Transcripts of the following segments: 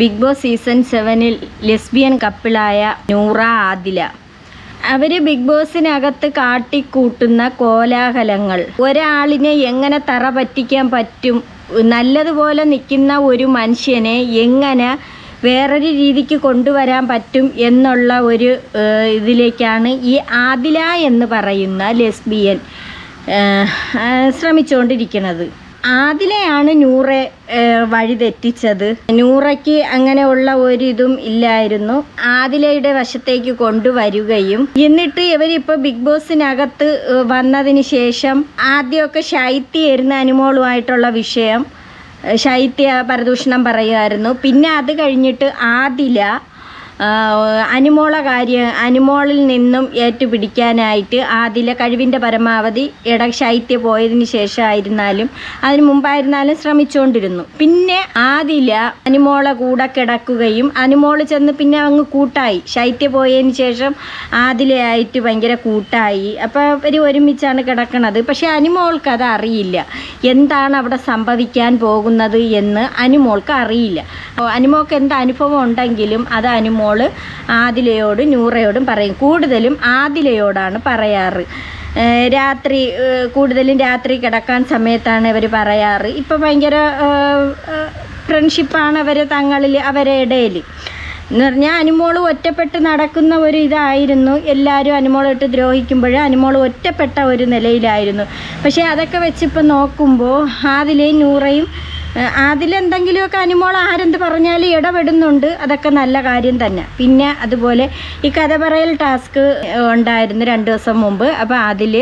Big boss season സെവനിൽ lesbian കപ്പിളായ നൂറ ആദില. അവർ ബിഗ് ബോസിനകത്ത് കാട്ടിക്കൂട്ടുന്ന കോലാഹലങ്ങൾ. ഒരാളിനെ എങ്ങനെ തറ പറ്റിക്കാൻ പറ്റും നല്ലതുപോലെ നിൽക്കുന്ന ഒരു മനുഷ്യനെ എങ്ങനെ വേറൊരു രീതിക്ക് കൊണ്ടുവരാൻ പറ്റും എന്നുള്ള ഒരു ഇതിലേക്കാണ് ഈ ആദില എന്ന് പറയുന്ന ലെസ്ബിയൻ ശ്രമിച്ചുകൊണ്ടിരിക്കുന്നത്. ആദിലെയാണ് നൂറെ ഏഹ്, വഴി തെറ്റിച്ചത്. നൂറയ്ക്ക് അങ്ങനെയുള്ള ഒരിതും ഇല്ലായിരുന്നു. ആദിലയുടെ വശത്തേക്ക് കൊണ്ടുവരികയും എന്നിട്ട് ഇവരിപ്പോൾ ബിഗ് ബോസിനകത്ത് വന്നതിന് ശേഷം ആദ്യമൊക്കെ ശൈത്യയായിരുന്നു അനുമോളുമായിട്ടുള്ള വിഷയം. ശൈത്യ പരദൂഷണം പറയുമായിരുന്നു. പിന്നെ അത് കഴിഞ്ഞിട്ട് ആദില അനുമോള കാര്യം അനുമോളിൽ നിന്നും ഏറ്റുപിടിക്കാനായിട്ട് ആദില കഴിവിന്റെ പരമാവധി ഇട ശൈത്യ പോയതിന് ശേഷമായിരുന്നാലും അതിന് മുമ്പായിരുന്നാലും ശ്രമിച്ചുകൊണ്ടിരുന്നു പിന്നെ ആദില അനുമോളെ കൂടെ കിടക്കുകയും അനുമോൾ ചെന്ന് പിന്നെ അങ്ങ് കൂട്ടായി. ശൈത്യ പോയതിന് ശേഷം ആദിലയായിട്ട് ഭയങ്കര കൂട്ടായി. അപ്പോൾ അവർ ഒരുമിച്ചാണ് കിടക്കണത്. പക്ഷേ അനുമോൾക്ക് അത് അറിയില്ല. എന്താണ് അവിടെ സംഭവിക്കാൻ പോകുന്നത് എന്ന് അനുമോൾക്ക് അറിയില്ല. അനുമോൾക്ക് എന്ത് അനുഭവം ഉണ്ടെങ്കിലും അത് അനുമോൾ ആദിലയോടും നൂറയോടും പറയും. കൂടുതലും ആദിലയോടാണ് പറയാറ്. രാത്രി കൂടുതലും രാത്രി കിടക്കാൻ സമയത്താണ് ഇവർ പറയാറ്. ഇപ്പം ഭയങ്കര ഫ്രണ്ട്ഷിപ്പാണ് അവർ തങ്ങളിൽ അവരെ ഇടയിൽ. എന്ന് പറഞ്ഞാൽ അനുമോൾ ഒറ്റപ്പെട്ട് നടക്കുന്ന ഒരു ഇതായിരുന്നു. എല്ലാവരും അനുമോളിട്ട് ദ്രോഹിക്കുമ്പോൾ അനുമോൾ ഒറ്റപ്പെട്ട ഒരു നിലയിലായിരുന്നു. പക്ഷേ അതൊക്കെ വെച്ചിപ്പോൾ നോക്കുമ്പോൾ ആദിലയും നൂറയും അതിലെന്തെങ്കിലുമൊക്കെ അനുമോൾ ആരെന്ത് പറഞ്ഞാലും ഇടപെടുന്നുണ്ട്. അതൊക്കെ നല്ല കാര്യം തന്നെ. പിന്നെ അതുപോലെ ഈ കഥ പറയൽ ടാസ്ക് ഉണ്ടായിരുന്നു രണ്ട് ദിവസം മുമ്പ്. അപ്പോൾ അതിൽ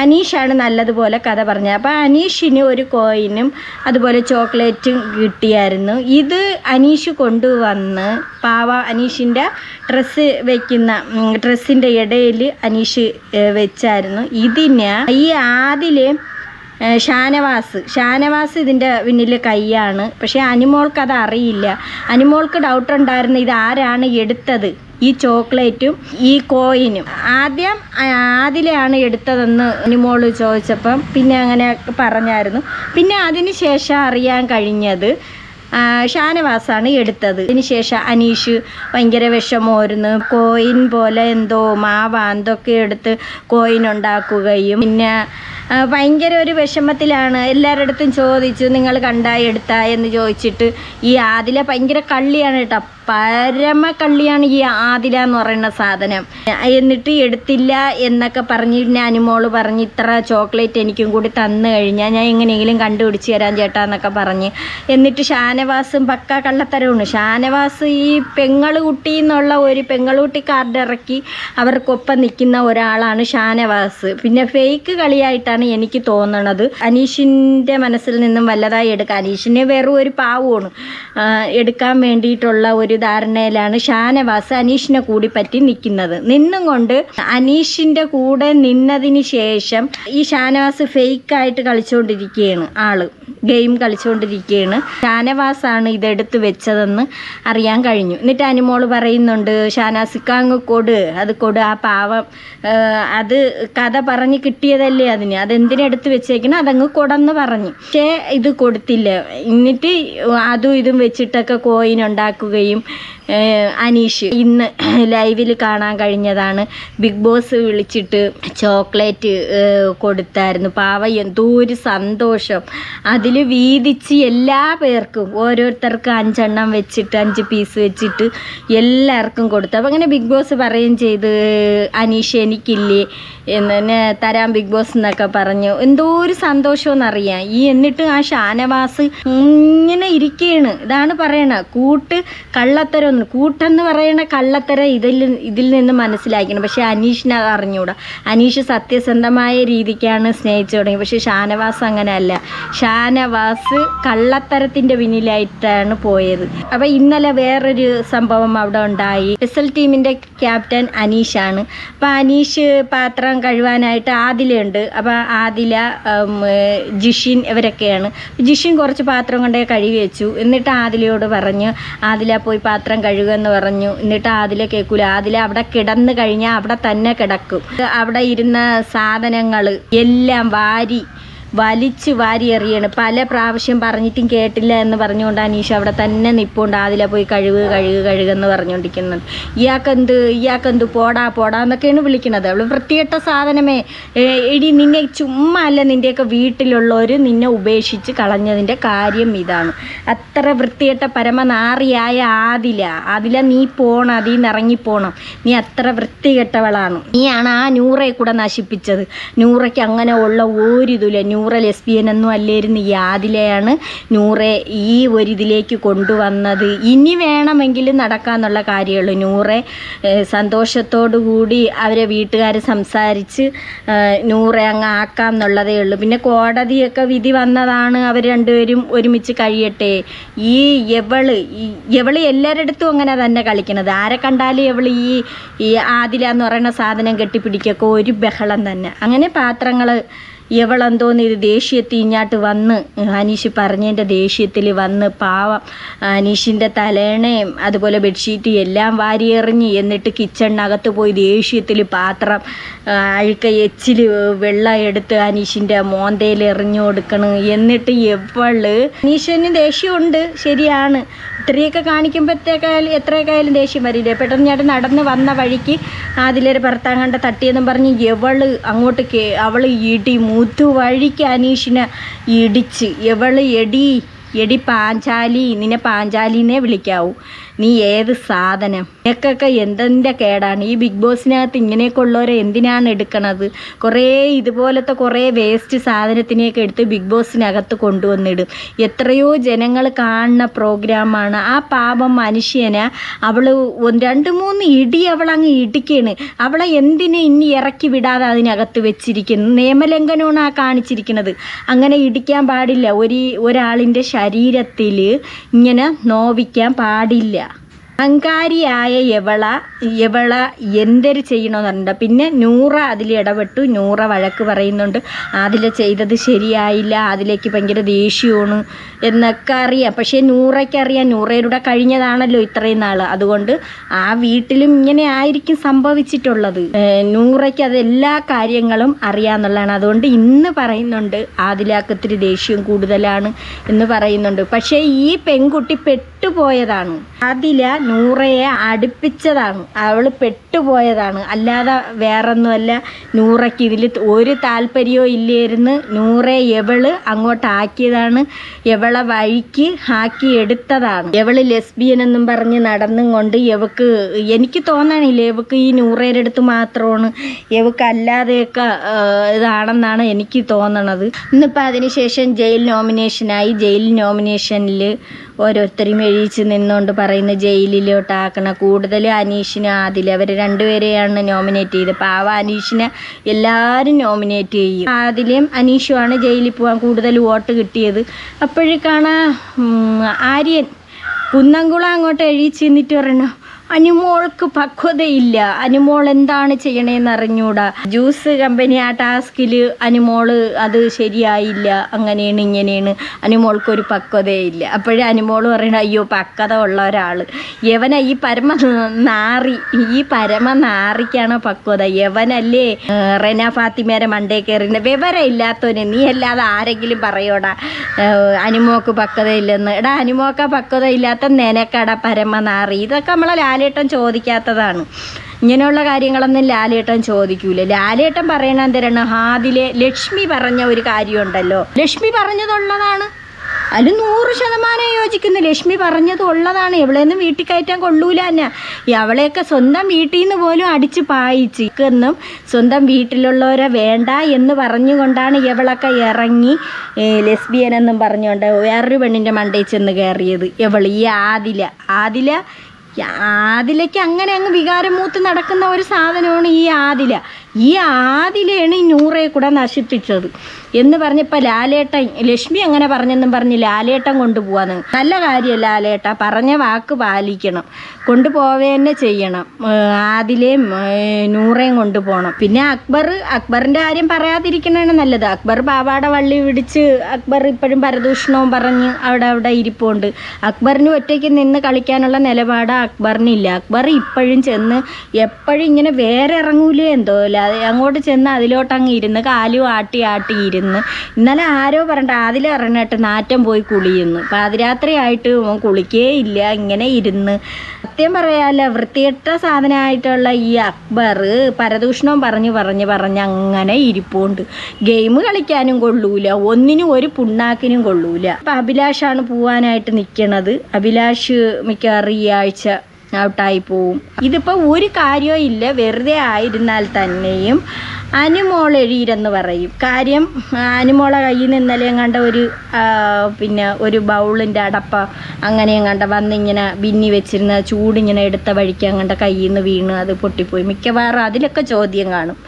അനീഷാണ് നല്ലതുപോലെ കഥ പറഞ്ഞത്. അപ്പോൾ അനീഷിന് ഒരു കോയിനും അതുപോലെ ചോക്ലേറ്റും കിട്ടിയായിരുന്നു. ഇത് അനീഷ് കൊണ്ടുവന്ന് പാവ അനീഷിന്റെ ഡ്രസ്സ് വയ്ക്കുന്ന ഡ്രസ്സിന്റെ ഇടയിൽ അനീഷ് വെച്ചായിരുന്നു. ഇതിന് ഈ ആദിൽ ഷാനവാസ്. ഷാനവാസ് ഇതിന്റെ പിന്നിൽ കൈയാണ്. പക്ഷേ അനിമോൾക്ക് അത് അറിയില്ല. അനിമോൾക്ക് ഡൗട്ട് ഉണ്ടായിരുന്നു ഇത് ആരാണ് എടുത്തത്? ഈ ചോക്ലേറ്റും ഈ കോയിനും. ആദ്യം ആദിലെയാണ് എടുത്തതെന്ന് അനിമോൾ ചോദിച്ചപ്പം പിന്നെ അങ്ങനെ പറഞ്ഞായിരുന്നു. പിന്നെ അതിന് ശേഷം അറിയാൻ കഴിഞ്ഞത് ഷാനവാസാണ് എടുത്തത്. അതിനുശേഷം അനീഷ് ഭയങ്കര വിഷമമായിരുന്നു. കോയിൻ പോലെ എന്തോ മാവാന്തൊക്കെ എടുത്ത് കോയിൻ ഉണ്ടാക്കുകയും. പിന്നെ ഭയങ്കര ഒരു വിഷമത്തിലാണ്. എല്ലാവരുടെ അടുത്തും ചോദിച്ചു നിങ്ങൾ കണ്ടാ എടുത്താ? എന്ന് ചോദിച്ചിട്ട് ഈ ആദില ഭയങ്കര കള്ളിയാണ് കേട്ടോ. പരമ കള്ളിയാണ് ഈ ആദില എന്ന് പറയുന്ന സാധനം. എന്നിട്ട് എടുത്തില്ല എന്നൊക്കെ പറഞ്ഞ് അനുമോൾ പറഞ്ഞ് ഇത്ര ചോക്ലേറ്റ് എനിക്കും കൂടി തന്നു കഴിഞ്ഞാൽ ഞാൻ എങ്ങനെയെങ്കിലും കണ്ടുപിടിച്ച് തരാൻ ചേട്ടാ എന്നൊക്കെ പറഞ്ഞ്. എന്നിട്ട് ഷാനവാസും പക്ക കള്ളത്തരമാണ് ഷാനവാസ് ഈ പെങ്ങൾ കുട്ടി എന്നുള്ള ഒരു പെങ്ങളുട്ടി കാർഡ് ഇറക്കി അവർക്കൊപ്പം നിൽക്കുന്ന ഒരാളാണ് ഷാനവാസ്. പിന്നെ ഫേക്ക് കളിയായിട്ടാണ് എനിക്ക് തോന്നണത്. അനീഷിന്റെ മനസ്സിൽ നിന്നും വല്ലതായി എടുക്കാം. അനീഷിന് വെറും ഒരു പാവമാണ്. എടുക്കാൻ വേണ്ടിയിട്ടുള്ള ഒരു ധാരണയിലാണ് ഷാനവാസ് അനീഷിനെ കൂടി പറ്റി നിൽക്കുന്നത്. നിന്നും കൊണ്ട് അനീഷിന്റെ കൂടെ നിന്നതിന് ശേഷം ഈ ഷാനവാസ് ഫേക്കായിട്ട് കളിച്ചുകൊണ്ടിരിക്കുകയാണ് ആൾ. ഗെയിം കളിച്ചുകൊണ്ടിരിക്കുകയാണ്. ഷാനവാസാണ് ഇതെടുത്ത് വെച്ചതെന്ന് അറിയാൻ കഴിഞ്ഞു. എന്നിട്ട് അനുമോൾ പറയുന്നുണ്ട് ഷാനാസിക്ക അങ്ങ് കൊട്. അത് കൊട്. ആ പാവം അത് കഥ പറഞ്ഞ് കിട്ടിയതല്ലേ അതിന്. അതെന്തിനെടുത്ത് വെച്ചേക്കണം? അതങ്ങ് കൊടന്ന് പറഞ്ഞു. പക്ഷേ ഇത് കൊടുത്തില്ല. എന്നിട്ട് അതും ഇതും വെച്ചിട്ടൊക്കെ കോയിൻ ഉണ്ടാക്കുകയും ഏഹ് അനീഷ് ഇന്ന് ലൈവിൽ കാണാൻ കഴിഞ്ഞതാണ്. ബിഗ് ബോസ് വിളിച്ചിട്ട് ചോക്ലേറ്റ് കൊടുത്തായിരുന്നു. പാവ എന്തോ ഒരു സന്തോഷം. അതിൽ വീതിച്ച് എല്ലാ പേർക്കും ഓരോരുത്തർക്കും അഞ്ചെണ്ണം വെച്ചിട്ട് അഞ്ച് പീസ് വെച്ചിട്ട് എല്ലാവർക്കും കൊടുത്തു. അപ്പം അങ്ങനെ ബിഗ് ബോസ് പറയുകയും ചെയ്ത് അനീഷ് എനിക്കില്ലേ എന്ന് തരാം ബിഗ് ബോസ് എന്നൊക്കെ പറഞ്ഞു. എന്തോ ഒരു സന്തോഷമെന്നറിയാം ഈ എന്നിട്ട് ആ ഷാനവാസ് ഇങ്ങനെ ഇരിക്കുകയാണ് ഇതാണ് പറയണ കൂട്ട് കള്ളത്തരം കൂട്ടെന്ന് പറയുന്ന കള്ളത്തരം ഇതിൽ ഇതിൽ നിന്ന് മനസ്സിലാക്കണം പക്ഷേ അനീഷിനെ അത് അറിഞ്ഞുകൂടാ അനീഷ് സത്യസന്ധമായ രീതിക്കാണ് സ്നേഹിച്ചു തുടങ്ങി. പക്ഷേ ഷാനവാസ് അങ്ങനെയല്ല. ഷാനവാസ് കള്ളത്തരത്തിന്റെ പിന്നിലായിട്ടാണ് പോയത്. അപ്പോൾ ഇന്നലെ വേറൊരു സംഭവം അവിടെ ഉണ്ടായി. എസ് എൽ ടീമിന്റെ ക്യാപ്റ്റൻ അനീഷാണ്. അപ്പോൾ അനീഷ് പാത്രം കഴുകാനായിട്ട് ആദിലുണ്ട് അപ്പോൾ ആദില ജിഷിൻ ഇവരൊക്കെയാണ്. ജിഷിൻ കുറച്ച് പാത്രം കൊണ്ടേ കഴുകി വെച്ചു. എന്നിട്ട് ആദിലയോട് പറഞ്ഞ് ആദില പോയി പാത്രം കഴുകുക എന്ന് പറഞ്ഞു. എന്നിട്ട് ആദില കേൾക്കൂല. ആദില അവിടെ കിടന്ന് കഴിഞ്ഞാൽ അവിടെ തന്നെ കിടക്കും. അവിടെ ഇരുന്ന സാധനങ്ങൾ എല്ലാം വാരി വലിച്ച് വാരി എറിയാണ് പല പ്രാവശ്യം പറഞ്ഞിട്ടും കേട്ടില്ല എന്ന് പറഞ്ഞുകൊണ്ട് അനീഷ് അവിടെ തന്നെ നിപ്പുണ്ട്. അതിലെ പോയി കഴുകുക കഴുകുക കഴുകുമെന്ന് പറഞ്ഞുകൊണ്ടിരിക്കുന്നത്. ഇയാൾക്കെന്ത് ഇയാൾക്കെന്ത് പോടാ പോടാ എന്നൊക്കെയാണ് വിളിക്കുന്നത്. അവൾ വൃത്തികെട്ട സാധനമേ. എടി നിന്നെ ചുമ്മാ അല്ല നിന്റെയൊക്കെ വീട്ടിലുള്ളവർ നിന്നെ ഉപേക്ഷിച്ച് കളഞ്ഞതിന്റെ കാര്യം ഇതാണ്. അത്ര വൃത്തികെട്ട പരമനാറിയായ ആദില. ആദില നീ പോണം അതിൽ നിന്ന് ഇറങ്ങിപ്പോണം നീ അത്ര വൃത്തികെട്ടവളാണ്. നീയാണ് ആ നൂറയെ കൂടെ നശിപ്പിച്ചത്. നൂറയ്ക്ക് അങ്ങനെ ഉള്ള ഒരിതില്ല നൂറ ലെസ്ബിയൻ ഒന്നും അല്ലായിരുന്നു ഈ ആദിലയാണ് നൂറെ ഈ ഒരിതിലേക്ക് കൊണ്ടുവന്നത്. ഇനി വേണമെങ്കിൽ നടക്കാന്നുള്ള കാര്യമുള്ളൂ നൂറെ സന്തോഷത്തോടു കൂടി അവരെ വീട്ടുകാർ സംസാരിച്ച് നൂറെ അങ്ങ് ആക്കാം എന്നുള്ളതേ ഉള്ളൂ. പിന്നെ കോടതിയൊക്കെ വിധി വന്നതാണ് അവർ രണ്ടുപേരും ഒരുമിച്ച് കഴിയട്ടെ. ഈ എവൾ എവൾ എല്ലാവരുടെ അങ്ങനെ തന്നെ കളിക്കണത്. ആരെ കണ്ടാലും എവൾ ഈ ഈ ആദില എന്ന് പറയുന്ന സാധനം കെട്ടിപ്പിടിക്കൊക്കെ ഒരു ബഹളം തന്നെ. അങ്ങനെ പാത്രങ്ങൾ എവളെന്തോന്ന് ഇത് ദേഷ്യത്തിൽ ഇങ്ങോട്ട് വന്ന് അനീഷ് പറഞ്ഞതിന്റെ ദേഷ്യത്തിൽ വന്ന് പാവം അനീഷിന്റെ തലേണയും അതുപോലെ ബെഡ്ഷീറ്റ് എല്ലാം വാരിയെറിഞ്ഞ് എന്നിട്ട് കിച്ചണിനകത്ത് പോയി ദേഷ്യത്തിൽ പാത്രം അഴുക്ക എച്ചിൽ വെള്ളം എടുത്ത് അനീഷിന്റെ മോന്തയിൽ എറിഞ്ഞു കൊടുക്കണം. എന്നിട്ട് എവൾ അനീഷന് ദേഷ്യമുണ്ട് ശരിയാണ്. ഇത്രയൊക്കെ കാണിക്കുമ്പോഴത്തേക്കായാലും എത്രയൊക്കെയായാലും ദേഷ്യം വരില്ലേ? പെട്ടെന്ന് ഞാൻ നടന്ന് വന്ന വഴിക്ക് അതിലൊരു ഭർത്താങ്കണ്ട തട്ടിയെന്നും പറഞ്ഞ് എവൾ അങ്ങോട്ട് അവൾ അവൾ ഇടി മൂത്തു വഴിക്ക് അനീഷിനെ ഇടിച്ച്. എവൾ എടി? എടി പാഞ്ചാലി. നിന്നെ പാഞ്ചാലിനെ വിളിക്കാവൂ. നീ ഏത് സാധനം? നിനക്കൊക്കെ എന്തെന്റെ കേടാണ്? ഈ ബിഗ് ബോസിനകത്ത് ഇങ്ങനെയൊക്കെ ഉള്ളവരെ എന്തിനാണ് എടുക്കണത്? കുറേ ഇതുപോലത്തെ കുറേ വേസ്റ്റ് സാധനത്തിനെയൊക്കെ എടുത്ത് ബിഗ് ബോസിനകത്ത് കൊണ്ടുവന്നിടും. എത്രയോ ജനങ്ങൾ കാണുന്ന പ്രോഗ്രാമാണ് ആ പാപം മനുഷ്യനെ അവൾ രണ്ട് മൂന്ന് ഇടി അവളങ്ങ് ഇടിക്കാണ്. അവളെ എന്തിനെ ഇനി ഇറക്കി വിടാതെ അതിനകത്ത് വെച്ചിരിക്കുന്നു? നിയമലംഘനമാണ് ആ കാണിച്ചിരിക്കുന്നത്. അങ്ങനെ ഇടിക്കാൻ പാടില്ല. ഒരു ഒരാളിന്റെ ശരീരത്തിൽ ഇങ്ങനെ നോവിക്കാൻ പാടില്ല. അഹങ്കാരിയായ യവള യവള എന്തൊരു ചെയ്യണമെന്ന് പറഞ്ഞിട്ടുണ്ട് പിന്നെ നൂറ അതിൽ ഇടപെട്ടു. നൂറ വഴക്ക് പറയുന്നുണ്ട്. അതിൽ ചെയ്തത് ശരിയായില്ല. അതിലേക്ക് ഭയങ്കര ദേഷ്യമാണ് എന്നൊക്കെ അറിയാം. പക്ഷേ നൂറയ്ക്കറിയാം. നൂറയുടെ കഴിഞ്ഞതാണല്ലോ ഇത്രയും നാൾ അതുകൊണ്ട് ആ വീട്ടിലും ഇങ്ങനെ ആയിരിക്കും സംഭവിച്ചിട്ടുള്ളത്. നൂറയ്ക്ക് അത് എല്ലാ കാര്യങ്ങളും അറിയാമെന്നുള്ളതാണ് അതുകൊണ്ട് ഇന്ന് പറയുന്നുണ്ട് ആദിലാക്കത്തിരി ദേഷ്യം കൂടുതലാണ് എന്ന് പറയുന്നുണ്ട്. പക്ഷേ ഈ പെൺകുട്ടി പെട്ടുപോയതാണ്. അതില നൂറയെ അടുപ്പിച്ചതാണ്. അവൾ പെട്ടുപോയതാണ്. അല്ലാതെ വേറൊന്നുമല്ല നൂറയ്ക്ക് ഇതിൽ ഒരു താല്പര്യവും ഇല്ലായിരുന്നു. നൂറെ എവൾ അങ്ങോട്ടാക്കിയതാണ്. എവളെ വഴിക്ക് ഹാക്കി എടുത്തതാണ്. എവൾ ലെസ്ബിയൻ എന്നും പറഞ്ഞ് നടന്നും കൊണ്ട് എവക്ക് എനിക്ക് തോന്നണില്ല എവക്ക് ഈ നൂറയുടെ അടുത്ത് മാത്രമാണ്. എവക്ക് അല്ലാതെയൊക്കെ ഇതാണെന്നാണ് എനിക്ക് തോന്നണത്. ഇന്നിപ്പോൾ അതിനുശേഷം ജയിൽ നോമിനേഷനായി. ജയിൽ നോമിനേഷനിൽ ഓരോരുത്തരും എഴുതിച്ച് നിന്നുകൊണ്ട് പറയുന്ന ജയിലിലോട്ടാക്കണം കൂടുതൽ അനീഷിന് ആദിൽ അവർ രണ്ടുപേരെയാണ് നോമിനേറ്റ് ചെയ്തത്. പാവ അനീഷിനെ എല്ലാവരും നോമിനേറ്റ് ചെയ്യും. ആദിലും അനീഷുമാണ് ജയിലിൽ പോകാൻ കൂടുതൽ വോട്ട് കിട്ടിയത്. അപ്പോഴേക്കാണ് ആര്യൻ കുന്നംകുളം അങ്ങോട്ട് എഴുതിച്ച് നിന്നിട്ട് പറയണ അനുമോൾക്ക് പക്വതയില്ല. അനുമോൾ എന്താണ് ചെയ്യണേന്ന് അറിഞ്ഞൂടാ. ജ്യൂസ് കമ്പനി ആ ടാസ്കിൽ അനുമോൾ അത് ശരിയായില്ല. അങ്ങനെയാണ് ഇങ്ങനെയാണ്. അനുമോൾക്കൊരു പക്വതയില്ല. അപ്പോഴേ അനുമോൾ പറയണ അയ്യോ പക്വത ഉള്ള ഒരാൾ യവന ഈ പരമ നാറി ഈ പരമ നാറിക്കാണ് പക്വത? യവനല്ലേ? റെന ഫാത്തിമേരെ മണ്ടേ കയറിന് വിവരം ഇല്ലാത്തവന് നീ അല്ലാതെ ആരെങ്കിലും പറയോടാ? അനുമോക്ക് പക്വതയില്ലെന്ന്. എടാ അനുമോക്ക പക്വത ഇല്ലാത്ത നിനക്കട പരമ നാറി. ഇതൊക്കെ നമ്മളെ ലാലേട്ടൻ ചോദിക്കാത്തതാണ്. ഇങ്ങനെയുള്ള കാര്യങ്ങളൊന്നും ലാലേട്ടൻ ചോദിക്കൂല. ലാലേട്ടൻ പറയണ എന്തിനാണ്? ഹാദിലെ ലക്ഷ്മി പറഞ്ഞ ഒരു കാര്യമുണ്ടല്ലോ. ലക്ഷ്മി പറഞ്ഞതുള്ളതാണ്. അതിൽ നൂറ് ശതമാനം യോജിക്കുന്നു. ലക്ഷ്മി പറഞ്ഞത് ഉള്ളതാണ് എവിടെയൊന്നും വീട്ടിൽ കയറ്റാൻ കൊള്ളൂല തന്നെ അവളെയൊക്കെ സ്വന്തം വീട്ടിൽ നിന്ന് പോലും അടിച്ച് പായിച്ച് എന്നും സ്വന്തം വീട്ടിലുള്ളവരെ വേണ്ട എന്ന് പറഞ്ഞുകൊണ്ടാണ് ഇവളൊക്കെ ഇറങ്ങി ലെസ്ബിയൻ എന്നും പറഞ്ഞുകൊണ്ട് വേറൊരു പെണ്ണിന്റെ മണ്ടയിൽ ചെന്ന് കയറിയത്. ഇവൾ ഈ ആദില. ആദില ആദിലയ്ക്ക് അങ്ങനെ അങ്ങ് വികാരം മൂത്ത് നടക്കുന്ന ഒരു സാധനമാണ് ഈ ആദില. ഈ ആദിലേണ് ഈ നൂറെ കൂടെ നശിപ്പിച്ചത്. എന്ന് പറഞ്ഞപ്പോൾ ലാലേട്ടൻ ലക്ഷ്മി അങ്ങനെ പറഞ്ഞെന്നും പറഞ്ഞ് ലാലേട്ടൻ കൊണ്ടുപോവാന്ന്. നല്ല കാര്യം ലാലേട്ട പറഞ്ഞ വാക്ക് പാലിക്കണം. കൊണ്ടുപോവേ തന്നെ ചെയ്യണം ആദിലേയും നൂറേയും കൊണ്ടുപോകണം. പിന്നെ അക്ബർ അക്ബറിന്റെ കാര്യം പറയാതിരിക്കണതാണ് നല്ലത്. അക്ബർ പാവാട വള്ളി പിടിച്ച് അക്ബർ ഇപ്പോഴും പരദൂഷണവും പറഞ്ഞ് അവിടെ അവിടെ ഇരിപ്പുണ്ട്. അക്ബറിന് ഒറ്റയ്ക്ക് നിന്ന് കളിക്കാനുള്ള നിലപാട് അക്ബറിനില്ല. അക്ബർ ഇപ്പോഴും ചെന്ന് എപ്പോഴും ഇങ്ങനെ വേറെ ഇറങ്ങൂലേ എന്തോ അത് അങ്ങോട്ട് ചെന്ന് അതിലോട്ട് അങ്ങ് ഇരുന്ന് കാലും ആട്ടി ആട്ടി ഇരുന്ന്. ഇന്നലെ ആരോ പറഞ്ഞിട്ട് അതിൽ പറഞ്ഞിട്ട് നാറ്റം പോയി കുളിയുന്നു. പാതിരാത്രി ആയിട്ട് കുളിക്കേ ഇല്ല ഇങ്ങനെ ഇരുന്ന്. സത്യം പറയാല്ല വൃത്തികെട്ട സാധനമായിട്ടുള്ള ഈ അക്ബർ പരദൂഷണം പറഞ്ഞു പറഞ്ഞ് പറഞ്ഞ് അങ്ങനെ ഇരിപ്പുണ്ട്. ഗെയിം കളിക്കാനും കൊള്ളൂല ഒന്നിനും ഒരു പുണ്ണാക്കിനും കൊള്ളൂല. അപ്പം അഭിലാഷാണ് പോവാനായിട്ട് നിൽക്കണത് അഭിലാഷ് മിക്കവാറും ഈ ആഴ്ച ഔട്ടായി പോവും. ഇതിപ്പോൾ ഒരു കാര്യവും ഇല്ല. വെറുതെ ആയിരുന്നാൽ തന്നെയും അനുമോൾ എഴീരെന്ന് പറയും. കാര്യം അനുമോളെ കയ്യിൽ നിന്ന് ഇന്നലെയും കണ്ട ഒരു പിന്നെ ഒരു ബൗളിന്റെ അടപ്പ അങ്ങനെയും കണ്ട വന്നിങ്ങനെ ബിന്നി വെച്ചിരുന്ന ചൂടിങ്ങനെ എടുത്ത വഴിക്ക് അങ്ങണ്ട കയ്യിൽ നിന്ന് വീണ് അത് പൊട്ടിപ്പോയി. മിക്കവാറും അതിലൊക്കെ ചോദ്യം കാണും.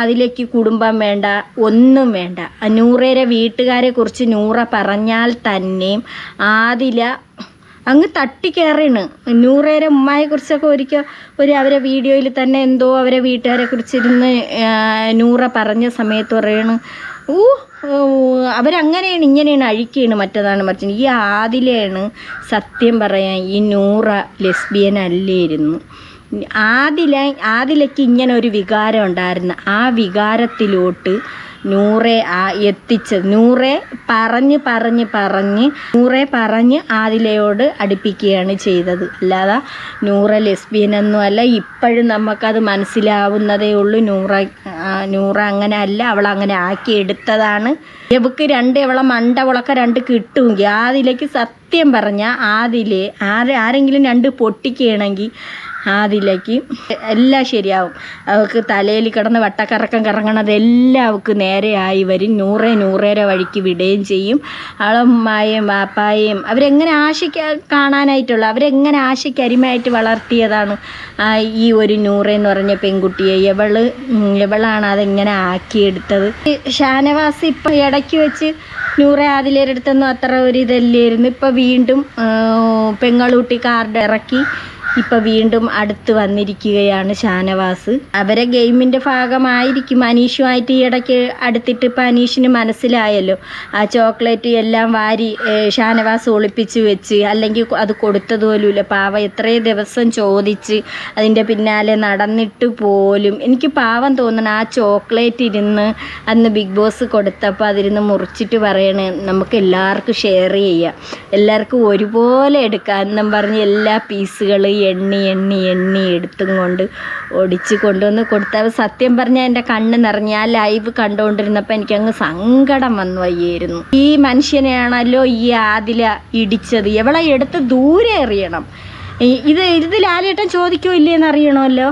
അതിലേക്ക് കുടുംബം വേണ്ട ഒന്നും വേണ്ട. നൂറേരെ വീട്ടുകാരെ കുറിച്ച് നൂറ പറഞ്ഞാൽ തന്നെയും ആദില അങ്ങ് തട്ടിക്കയറിയാണ് നൂറേരെ ഉമ്മായെ കുറിച്ചൊക്കെ ഒരിക്കൽ ഒരു അവരെ വീഡിയോയിൽ തന്നെ എന്തോ അവരെ വീട്ടുകാരെ കുറിച്ചിരുന്ന് നൂറ പറഞ്ഞ സമയത്ത് പറയണ്. ഊ അവരങ്ങനെയാണ് ഇങ്ങനെയാണ് അഴിക്കുകയാണ് മറ്റേതാണ് മറിച്ച്. ഈ ആദിലെയാണ് സത്യം പറയാൻ ഈ നൂറ ലെസ്ബിയൻ അല്ലായിരുന്നു ആദില ആദിലയ്ക്ക് ഇങ്ങനെ ഒരു വികാരം ഉണ്ടായിരുന്നു ആ വികാരത്തിലോട്ട് നൂറെ ആ എത്തിച്ചത് നൂറെ പറഞ്ഞ് പറഞ്ഞ് പറഞ്ഞ് നൂറെ പറഞ്ഞ് ആദിലയോട് അടുപ്പിക്കുകയാണ് ചെയ്തത്. അല്ലാതെ നൂറ ലെസ്ബിയൻ ഒന്നും അല്ല. ഇപ്പോഴും നമുക്കത് മനസ്സിലാവുന്നതേ ഉള്ളൂ. നൂറ നൂറ അങ്ങനെ അല്ല. അവൾ അങ്ങനെ ആക്കി എടുത്തതാണ്. എവക്ക് രണ്ട് ഇവളെ മണ്ടവളൊക്കെ രണ്ട് കിട്ടുമെങ്കിൽ ആദിലേക്ക് സത്യം പറഞ്ഞാൽ ആദിലെ ആരെ ആരെങ്കിലും രണ്ട് പൊട്ടിക്കുകയാണെങ്കിൽ അതിലേക്ക് എല്ലാം ശരിയാവും. അവൾക്ക് തലയിൽ കിടന്ന് വട്ടക്കറക്കം കറങ്ങണത് എല്ലാം അവൾക്ക് നേരെയായി വരും. നൂറേ നൂറേരെ വഴിക്ക് വിടുകയും ചെയ്യും. അളമ്മായും വാപ്പായും അവരെങ്ങനെ ആശയ്ക്ക് കാണാനായിട്ടുള്ള അവരെങ്ങനെ ആശയ്ക്ക് അരിമയായിട്ട് വളർത്തിയതാണ് ഈ ഒരു നൂറേന്ന് പറഞ്ഞ പെൺകുട്ടിയെ. ഇവൾ എവളാണ് അതെങ്ങനെ ആക്കിയെടുത്തത്? ഷാനവാസ് ഇപ്പം ഇടയ്ക്ക് വെച്ച് നൂറെ ആദിലേരെടുത്തൊന്നും അത്ര ഒരു ഇതല്ലായിരുന്നു. ഇപ്പം വീണ്ടും പെങ്ങളൂട്ടി കാർഡ് ഇറക്കി. ഇപ്പൊ വീണ്ടും അടുത്ത് വന്നിരിക്കുകയാണ് ഷാനവാസ്. അവരെ ഗെയിമിന്റെ ഭാഗമായിരിക്കും അനീഷുമായിട്ട് ഈ ഇടയ്ക്ക് അടുത്തിട്ട് ഇപ്പൊ അനീഷിന് മനസ്സിലായല്ലോ. ആ ചോക്ലേറ്റ് എല്ലാം വാരി ഷാനവാസ് ഒളിപ്പിച്ച് വെച്ച് അല്ലെങ്കിൽ അത് കൊടുത്തത് പോലുമില്ല. പാവ എത്രയോ ദിവസം ചോദിച്ച് അതിന്റെ പിന്നാലെ നടന്നിട്ട് പോലും എനിക്ക് പാവം തോന്നണം ആ ചോക്ലേറ്റ് ഇരുന്ന് അന്ന് ബിഗ് ബോസ് കൊടുത്തപ്പോൾ അതിരുന്ന് മുറിച്ചിട്ട് പറയണേ നമുക്ക് എല്ലാവർക്കും ഷെയർ ചെയ്യാം. എല്ലാവർക്കും ഒരുപോലെ എടുക്കാം എന്നും പറഞ്ഞ് എല്ലാ പീസുകൾ എണ്ണി എണ്ണി എണ്ണി എടുത്തും കൊണ്ട് ഒടിച്ച് കൊണ്ടുവന്ന് കൊടുത്താൽ സത്യം പറഞ്ഞാൽ എന്റെ കണ്ണ് നിറഞ്ഞ്. ആ ലൈവ് കണ്ടുകൊണ്ടിരുന്നപ്പോൾ എനിക്കങ്ങ് സങ്കടം വന്നു വയ്യായിരുന്നു ഈ മനുഷ്യനെയാണല്ലോ ഈ ആദില ഇടിച്ചത്. എവളെ എടുത്ത് ദൂരെ എറിയണം? ഇത് ഇത് ലാലേട്ടൻ ചോദിക്കോ ഇല്ലേന്ന് അറിയണമല്ലോ?